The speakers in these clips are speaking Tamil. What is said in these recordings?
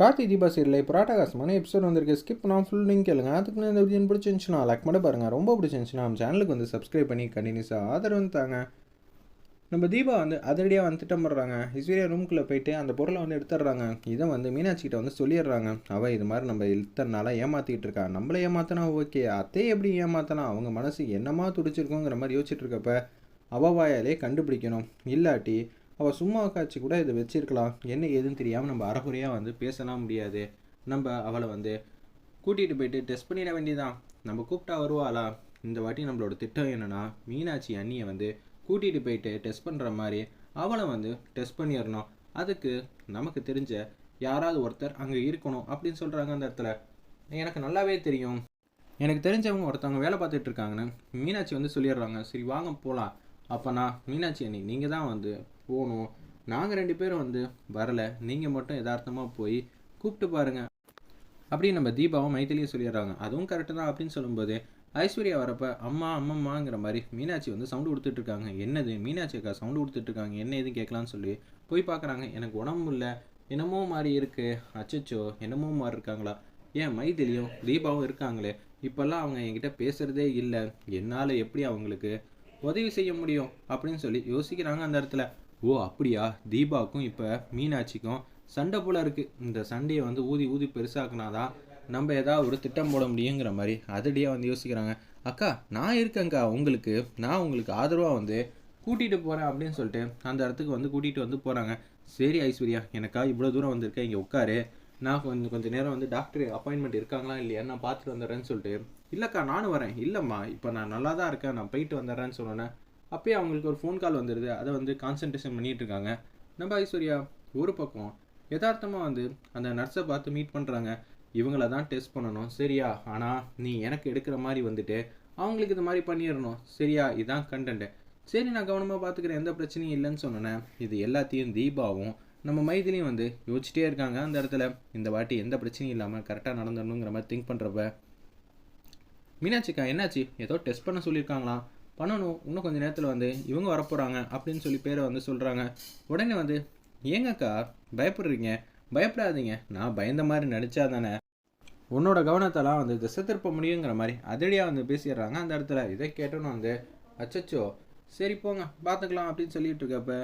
கார்த்தி தீபா சீரியல் புராட்டகாசமான எபிசோட் வந்திருக்கு. ஸ்கிப் நான் ஃபுல் லிங்க் கேளுங்க. அதுக்கு இந்த வீடியோ பிடிச்சிருந்துச்சுன்னா லைக் மட்டும் பாருங்கள் ரொம்ப பிடிச்சிருந்துச்சுன்னா நம்ம சேனலுக்கு வந்து சப்ஸ்கிரைப் பண்ணி கண்டினியூஸாக ஆதரவு தாங்க. நம்ம தீபா வந்து அதிரடியாக வந்து திட்டம் போடுறாங்க. ஐஸ்வர்யா ரூம்குள்ளே போயிட்டு அந்த பொருளை வந்து எடுத்துடுறாங்க. இதை வந்து மீனாட்சிக்கிட்ட வந்து சொல்லிடுறாங்க. அவள் இது மாதிரி நம்ம இத்தனை நாளாக ஏமாற்றிக்கிட்டு இருக்கா. நம்மளை ஏமாத்தினா ஓகே அத்தையை எப்படி ஏமாத்தினா அவங்க மனசு என்னமா துடிச்சிருக்கோங்கிற மாதிரி யோசிச்சுட்டு இருக்கப்ப அவ வாயாலே கண்டுபிடிக்கணும். இல்லாட்டி அவள் சும்மா காய்ச்சி கூட இதை வச்சிருக்கலாம். என்ன ஏதுன்னு தெரியாமல் நம்ம அறகுறையாக வந்து பேசலாம் முடியாது. நம்ம அவளை வந்து கூட்டிகிட்டு போயிட்டு டெஸ்ட் பண்ணிட வேண்டியதான் நம்ம கூப்பிட்டா வருவாளா? இந்த வாட்டி நம்மளோட திட்டம் என்னன்னா மீனாட்சி அண்ணியை வந்து கூட்டிகிட்டு போயிட்டு டெஸ்ட் பண்ணுற மாதிரி அவளை வந்து டெஸ்ட் பண்ணிடணும். அதுக்கு நமக்கு தெரிஞ்ச யாராவது ஒருத்தர் அங்கே இருக்கணும் அப்படின்னு சொல்கிறாங்க அந்த இடத்துல. எனக்கு நல்லாவே தெரியும். எனக்கு தெரிஞ்சவங்க ஒருத்தவங்க வேலை பார்த்துட்டு இருக்காங்கன்னு மீனாட்சி வந்து சொல்லிடுறாங்க. சரி வாங்க போகலாம் அப்போனா மீனாட்சி அண்ணி நீங்கள் தான் வந்து போகணும். நாங்கள் ரெண்டு பேரும் வந்து வரலை. நீங்கள் மட்டும் யதார்த்தமாக போய் கூப்பிட்டு பாருங்கள் அப்படின்னு நம்ம தீபாவும் மைத்திலியும் சொல்லிடுறாங்க. அதுவும் கரெக்டு தான் அப்படின்னு சொல்லும்போது ஐஸ்வர்யா வரப்ப அம்மா அம்மம்மாங்கிற மாதிரி மீனாட்சி வந்து சவுண்டு கொடுத்துட்டு இருக்காங்க என்னது? மீனாட்சி அக்கா சவுண்டு கொடுத்துட்டு இருக்காங்க என்ன எதுவும் கேட்கலான்னு சொல்லி போய் பார்க்குறாங்க. எனக்கு உடம்பு இல்லை. என்னமோ மாதிரி இருக்கு. அச்சச்சோ என்னமோ மாதிரி இருக்காங்களா? ஏன் மைதிலியும் தீபாவும் இருக்காங்களே? இப்போல்லாம் அவங்க என்கிட்ட பேசுகிறதே இல்லை. என்னால் எப்படி அவங்களுக்கு உதவி செய்ய முடியும்? அப்படின்னு சொல்லி யோசிக்கிறாங்க அந்த இடத்துல. ஓ அப்படியா? தீபாவுக்கும் இப்போ மீனாட்சிக்கும் சண்டை போல இருக்குது இந்த சண்டையை வந்து ஊதி ஊதி பெருசாக்குனாதான் நம்ம ஏதாவது ஒரு திட்டம் போட முடியுங்கிற மாதிரி அதடியாக வந்து யோசிக்கிறாங்க. அக்கா நான் இருக்கேங்க்கா உங்களுக்கு நான் உங்களுக்கு ஆதரவாக வந்து கூட்டிகிட்டு போகிறேன் அப்படின்னு சொல்லிட்டு அந்த இடத்துக்கு வந்து கூட்டிகிட்டு வந்து போகிறாங்க சரி ஐஸ்வர்யா எனக்கா இவ்வளோ தூரம் வந்திருக்கேன் இங்கே உட்காரு. நான் கொஞ்சம் கொஞ்சம் நேரம் வந்து டாக்டர் அப்பாயின்மெண்ட் இருக்காங்களா இல்லையா நான் பார்த்துட்டு வந்துடுறேன்னு சொல்லிட்டு இல்லைக்கா நானும் வரேன். இல்லைம்மா இப்போ நான் நல்லா தான் இருக்கேன் நான் போயிட்டு வந்துடுறேன்னு சொன்னேன் அப்பயே அவங்களுக்கு ஒரு ஃபோன் கால் வந்துடுது அதை வந்து கான்சன்ட்ரேஷன் பண்ணிகிட்டு இருக்காங்க நம்ம ஐஸ்வர்யா ஒரு பக்கம் யதார்த்தமாக வந்து அந்த நர்ஸை பார்த்து மீட் பண்ணுறாங்க இவங்கள தான் டெஸ்ட் பண்ணணும். சரியா? ஆனால் நீ எனக்கு எடுக்கிற மாதிரி வந்துட்டு அவங்களுக்கு இது மாதிரி பண்ணிடணும். சரியா? இதான் கண்டென்ட்டு சரி நான் கவனமாக பார்த்துக்கிறேன். எந்த பிரச்சனையும் இல்லைன்னு சொன்னேன் இது எல்லாத்தையும் தீபாவும் நம்ம மைதிலையும் வந்து யோசிச்சிட்டே இருக்காங்க. அந்த இடத்துல இந்த வாட்டி எந்த பிரச்சனையும் இல்லாமல் கரெக்டாக நடந்துடணுங்கிற மாதிரி திங்க் பண்ணுறப்ப மீனாட்சிக்கா என்னாச்சு? ஏதோ டெஸ்ட் பண்ண சொல்லியிருக்காங்களாம் பண்ணணும். இன்னும் கொஞ்சம் நேரத்தில் வந்து இவங்க வரப்போகிறாங்க அப்படின்னு சொல்லி பேரை வந்து சொல்கிறாங்க உடனே வந்து ஏங்கக்கா பயப்படுறீங்க. பயப்படாதீங்க. நான் பயந்த மாதிரி நடிச்சா தானே? உன்னோட கவனத்தெல்லாம் வந்து திசை திருப்ப முடியுங்கிற மாதிரி அதிரடியாக வந்து பேசிடுறாங்க அந்த இடத்துல. இதை கேட்டோன்னு வந்து அச்சச்சோ சரி போங்க பார்த்துக்கலாம் அப்படின்னு சொல்லிட்டு இருக்கப்ப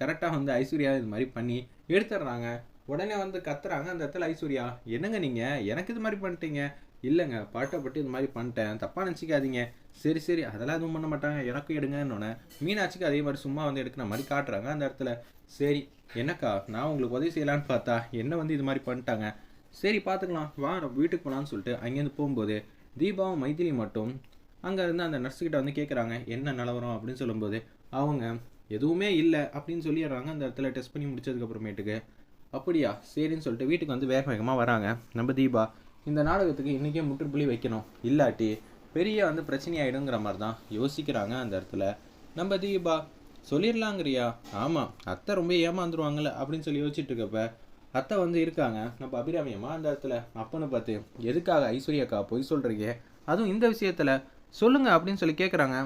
கரெக்டாக வந்து ஐஸ்வர்யா இது மாதிரி பண்ணி எடுத்துடுறாங்க. உடனே வந்து கத்துறாங்க. அந்த இடத்துல ஐஸ்வர்யா என்னங்க நீங்கள் எனக்கு இது மாதிரி பண்ணிட்டீங்க. இல்லைங்க பாட்டப்பட்டு இது மாதிரி பண்ணிட்டேன். தப்பாக நினச்சிக்காதீங்க. சரி சரி. அதெல்லாம் எதுவும் பண்ண மாட்டாங்க. எனக்கும் எடுங்கன்னொன்னே மீனாட்சிக்கு அதே மாதிரி சும்மா வந்து எடுக்கிற மாதிரி காட்டுறாங்க அந்த இடத்துல. சரி என்னக்கா? நான் உங்களுக்கு உதவி செய்யலான்னு பார்த்தா என்ன வந்து இது மாதிரி பண்ணிட்டாங்க? சரி பார்த்துக்கலாம் வா நம்ம வீட்டுக்கு போகலான்னு சொல்லிட்டு அங்கேருந்து போகும்போது தீபாவும் மைதிலி மட்டும் அங்கே இருந்து அந்த நர்ஸுக்கிட்ட வந்து கேட்குறாங்க என்ன நிலவரம்? அப்படின்னு சொல்லும்போது அவங்க எதுவுமே இல்லை. அப்படின்னு சொல்லிடுறாங்க. அந்த இடத்துல டெஸ்ட் பண்ணி முடிச்சதுக்கப்புறமேட்டுக்கு அப்படியா? சரின்னு சொல்லிட்டு வீட்டுக்கு வந்து வேக வேகமாக வராங்க. நம்ம தீபா இந்த நாடகத்துக்கு இன்றைக்கே முற்றுப்புள்ளி வைக்கணும். இல்லாட்டி பெரிய வந்து பிரச்சனையாயிடுங்கிற மாதிரி தான் யோசிக்கிறாங்க அந்த இடத்துல. நம்ம தீபா சொல்லிடலாங்கிறியா ஆமாம் அத்தை ரொம்ப ஏமாந்துருவாங்கல்ல அப்படின்னு சொல்லி யோசிச்சுட்டு இருக்கப்ப அத்தை வந்து இருக்காங்க. நம்ம அபிராமியம்மா அந்த இடத்துல அப்பன்னு பார்த்து எதுக்காக ஐஸ்வர்யாக்கா பொய் சொல்கிறீங்க அதுவும் இந்த விஷயத்தில் சொல்லுங்க அப்படின்னு சொல்லி கேட்குறாங்க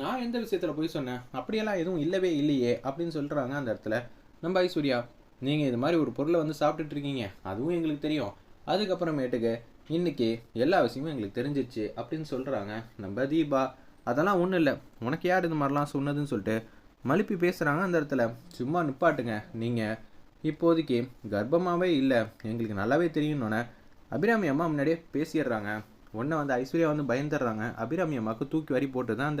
நான் எந்த விஷயத்தில் போய் சொன்னேன்? அப்படியெல்லாம் எதுவும் இல்லவே இல்லையே அப்படின்னு சொல்கிறாங்க அந்த இடத்துல. நம்ம ஐஸ்வர்யா நீங்கள் இது மாதிரி ஒரு பொருளை வந்து சாப்பிட்டுட்டு இருக்கீங்க அதுவும் எங்களுக்கு தெரியும். அதுக்கப்புறமேட்டுக்கு இன்னைக்கு எல்லா விஷயமும் எங்களுக்கு தெரிஞ்சிச்சு அப்படின்னு சொல்கிறாங்க நம்ம தீபா. அதெல்லாம் ஒன்றும் இல்லை. உனக்கு யார் இது மாதிரிலாம் சொன்னதுன்னு சொல்லிட்டு மழுப்பி பேசுகிறாங்க அந்த இடத்துல. சும்மா நிப்பாட்டுங்க. நீங்கள் இப்போதைக்கு கர்ப்பமாகவே இல்லை. எங்களுக்கு நல்லாவே தெரியும்னோடனே அபிராமி அம்மா முன்னாடியே பேசிடுறாங்க. ஒன்றை வந்து ஐஸ்வர்யா வந்து பயந்துடுறாங்க. அபிராமி அம்மாவுக்கு தூக்கி வரி போட்டு தான் அந்த இடத்துல